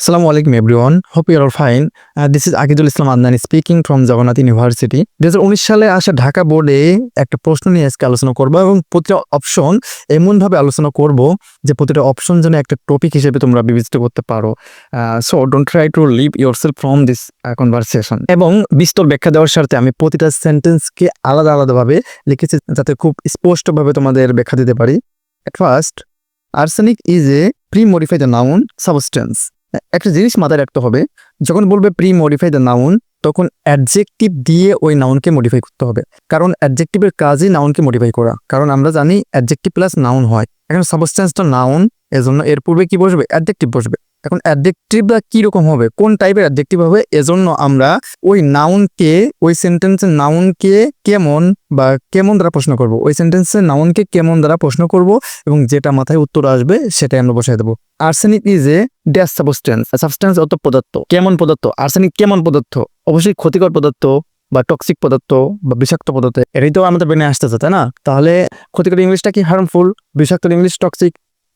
Everyone. Hope you are all fine. Uh, this is Akidul Islam Adnan speaking from Jagannath university দু হাজার উনিশ সালে আসা ঢাকা বোর্ডে একটা প্রশ্ন নিয়ে আজকে আলোচনা করব এবং প্রতিটা অপশন এমনভাবে আলোচনা করব যে প্রতিটা অপশন যেন একটা টপিক হিসেবে তোমরা বিবেচিত করতে পারো। So don't try to leave yourself from this conversation এবং বিস্তর ব্যাখ্যা দেওয়ার স্বার্থে আমি প্রতিটা সেন্টেন্সকে আলাদা আলাদাভাবে লিখেছি যাতে খুব স্পষ্টভাবে তোমাদের ব্যাখ্যা দিতে পারি। At first arsenic is a pre modified noun substance একটা জিনিস মাথায় রাখতে হবে, যখন বলবে প্রি মডিফাই দ্য নাউন তখন অ্যাডজেক্টিভ দিয়ে ওই নাউনকে মডিফাই করতে হবে। কারণ অ্যাডজেক্টিভের কাজই নাউনকে মডিফাই করা। কারণ আমরা জানি অ্যাডজেক্টিভ প্লাস নাউন হয়। এখন সাবস্টেন্সটা নাউন এজন্য এর পূর্বে কি বসবে? অ্যাডজেক্টিভ বসবে। এখন অ্যাডজেক্টিভটা কি রকম হবে? কোন টাইপের অ্যাডজেক্টিভ হবে? এজন্য আমরা ওই নাউনকে ওই সেন্টেন্সের নাউনকে কেমন বা কেমন দ্বারা প্রশ্ন করব? ওই সেন্টেন্সের নাউনকে কেমন দ্বারা প্রশ্ন করব এবং যেটা মাথায় উত্তর আসবে সেটাই আমরা বসাই দেবো। Arsenic is a dash substance substance অত পদার্থ। কেমন পদার্থ? আর্সেনিক কেমন পদার্থ? অবশ্যই ক্ষতিকর পদার্থ বা টক্সিক পদার্থ বা বিষাক্ত পদার্থ, এটাই তো আমাদের ব্রেনে আসতেছে, তাই না? তাহলে ক্ষতিকর ইংলিশটা কি হার্মফুল বিষাক্ত ইংলিশ টক্সিক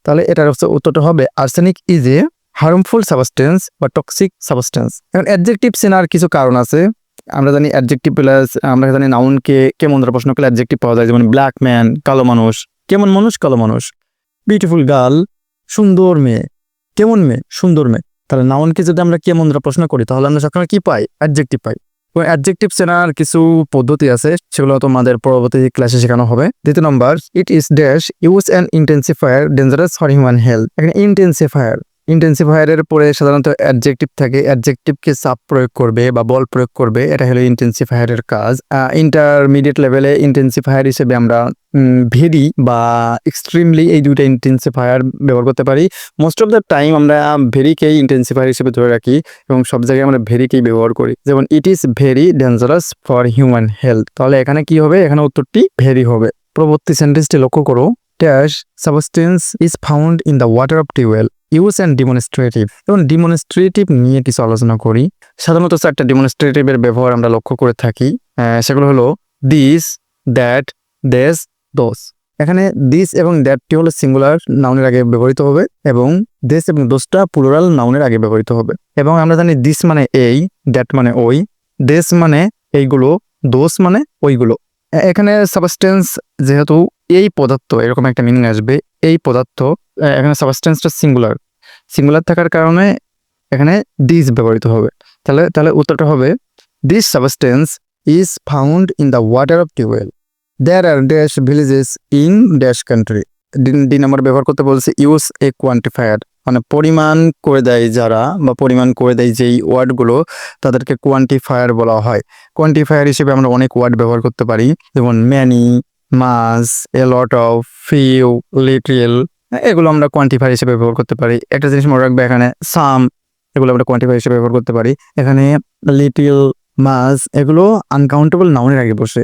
তাহলে এটার হচ্ছে উত্তরটা হবে arsenic is a harmful substance বা টক্সিক সাবস্টেন্স এখন অ্যাডজেক্টিভ চেনার কিছু কারণ আছে। আমরা জানি অ্যাডজেক্টিভ প্লাস আমরা জানি নাউনকে কেমন দ্বারা প্রশ্ন করলে অ্যাডজেক্টিভ পাওয়া যায়, যেমন ব্ল্যাক ম্যান কালো মানুষ। কেমন মানুষ? কালো মানুষ। বিউটিফুল গার্ল সুন্দর মেয়ে। কেমন মেয়ে? সুন্দর মেয়ে। তাহলে নাউনকে যদি আমরা কেমন দ্বারা প্রশ্ন করি, তাহলে আমরা সবসময় কি পাই? অ্যাডজেক্টিভ পাই। অ্যাডজেক্টিভ চেনার কিছু পদ্ধতি আছে, সেগুলো তোমাদের পরবর্তী ক্লাসে শেখানো হবে। দ্বিতীয় number it is dash use and intensifier dangerous for human health এখানে ইন্টেন্সিফায়ার ইন্টেন্সিফায়ারের পরে সাধারণত অ্যাডজেক্টিভ থাকে। অ্যাডজেক্টিভকে চাপ প্রয়োগ করবে বা বল প্রয়োগ করবে, এটা হলো ইন্টেন্সিফায়ারের কাজ। ইন্টারমিডিয়েট লেভেলে ইন্টেন্সিফায়ার হিসেবে আমরা ভেরি বা এক্সট্রিমলি এই দুইটা ইন্টেন্সিফায়ার ব্যবহার করতে পারি। মোস্ট অফ দ্য টাইম আমরা ভেরিকেই ইন্টেন্সিফায়ার হিসেবে ধরে রাখি এবং সব জায়গায় আমরা ভেরিকেই ব্যবহার করি। যেমন it is very dangerous for human health তাহলে এখানে কি হবে? এখানে উত্তরটি ভেরি হবে। পরবর্তী সেন্টেন্সটি লক্ষ্য করো। Dash substance is found in the water of tubewell use and demonstrative এবং ডিমনস্ট্রেটিভ নিয়ে কিছু আলোচনা করি। সাধারণত চারটা ডিমনস্ট্রেটিভের ব্যবহার আমরা লক্ষ্য করে থাকি। সেগুলো হলো দিস দ্যাট দেশ দোস এখানে দিস এবং দ্যাটটি হলো সিঙ্গুলার নাউনের আগে ব্যবহৃত হবে এবং দেশ এবং দোষটা প্লুরাল নাউনের আগে ব্যবহৃত হবে। এবং আমরা জানি দিস মানে এই দ্যাট মানে ওই। দেশ মানে এইগুলো দোষ মানে ওইগুলো। এখানে সাবস্টেন্স যেহেতু এই পদার্থ, এরকম একটা মিনিং আসবে। এই পদার্থ এখানে সাবস্টেন্সটা সিঙ্গুলার সিঙ্গুলার থাকার কারণে এখানে দিস ব্যবহৃত হবে। তাহলে তাহলে উত্তরটা হবে this substance is found in the water of tubewell there are dash villages in dash country D number ব্যবহার করতে বলছে ইউজ এ কোয়ান্টিফায়ার মানে পরিমাণ করে দেয় যারা, বা পরিমাণ করে দেয় যেই ওয়ার্ডগুলো, তাদেরকে কোয়ান্টিফায়ার বলা হয়। কোয়ান্টিফায়ার হিসেবে আমরা অনেক ওয়ার্ড ব্যবহার করতে পারি, যেমন many much a lot of few little এগুলো আমরা কোয়ান্টিফায়ার হিসেবে ব্যবহার করতে পারি। একটা জিনিস মনে রাখবে এখানে সাম এগুলো আমরা কোয়ান্টিফায়ার হিসেবে ব্যবহার করতে পারি। এখানে লিটিল মাস, এগুলো আনকাউন্টেবল নাউনের আগে বসে।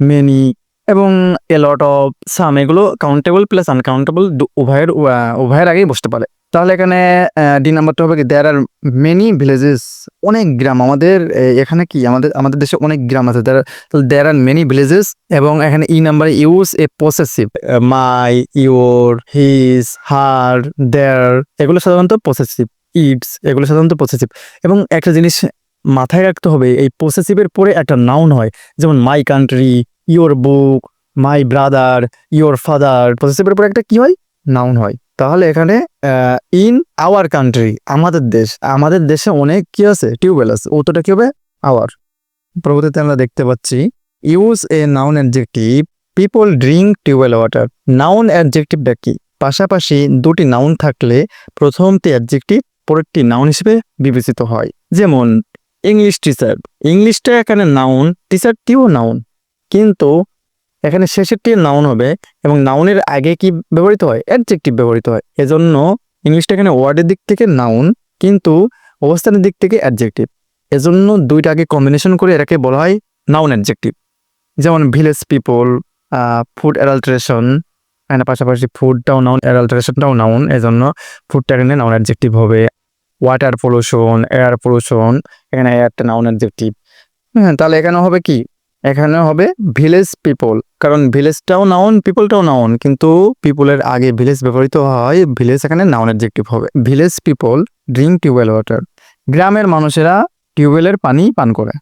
মেনি এবং এ লট অফ সাম এগুলো কাউন্টেবল প্লাস আনকাউন্টেবল উভয়ের উভয়ের আগেই বসতে পারে। তাহলে এখানে ডি নাম্বারটা হবে কি দেয়ার আর মেনি ভিলেজেস অনেক গ্রাম। আমাদের এখানে কি, আমাদের আমাদের দেশে অনেক গ্রাম আছে। দেয়ার আর মেনি ভিলেজেস এবং এখানে E number use a possessive my your his her their এগুলো সাধারণত পসেসিভ ইটস এগুলো সাধারণত পসেসিভ এবং একটা জিনিস মাথায় রাখতে হবে, এই পসেসিভের পরে একটা নাউন হয়, যেমন my country your book my brother your father পসেসিভের পরে একটা কি হয়? নাউন হয়। তাহলে এখানে ইন আওয়ার কান্ট্রি আমাদের দেশ, আমাদের দেশে অনেক কি আছে? টিউবওয়েল আছে। উত্তরটা কি হবে? আওয়ার পরবর্তীতে আমরা দেখতে পাচ্ছি use a noun adjective people drink tubewell water noun অ্যাডজেক্টিভটা কি? পাশাপাশি দুটি নাউন থাকলে প্রথমটি অ্যাডজেক্টিভ পরেরটি নাউন হিসেবে বিবেচিত হয়। যেমন ইংলিশ টিচার ইংলিশটা এখানে নাউন টিচারটিও নাউন কিন্তু এখানে শেষেরটি নাউন হবে এবং নাউনের আগে কি ব্যবহৃত হয়? অ্যাডজেক্টিভ ব্যবহৃত হয়। এজন্য ইংলিশটা এখানে ওয়ার্ডের দিক থেকে নাউন কিন্তু অবস্থানের দিক থেকে অ্যাডজেক্টিভ এজন্য দুইটাকে কম্বিনেশন করে এটাকে বলা হয় নাউন অ্যাডজেক্টিভ যেমন ভিলেজ পিপল ফুড অ্যাডাল্টারেশন এখানে পাশাপাশি ফুডটাও নাউন অ্যাডাল্টারেশনটাও নাউন এজন্য ফুডটা এখানে নাউন অ্যাডজেক্টিভ হবে। ওয়াটার পলিউশন এয়ার পলিউশন এখানে এয়ারটা নাউন অ্যাডজেক্টিভ হ্যাঁ তাহলে এখানে হবে কি? এখানে হবে ভিলেজ পিপল কারণ ভিলেজটাও নাউন পিপলটাও নাউন কিন্তু পিপলের আগে ভিলেজ ব্যবহৃত হয় ভিলেজ এখানে নাউন অ্যাডজেক্টিভ হবে। Village people drink tubewell water গ্রামের মানুষেরা টিউবওয়েলের পানি পান করে।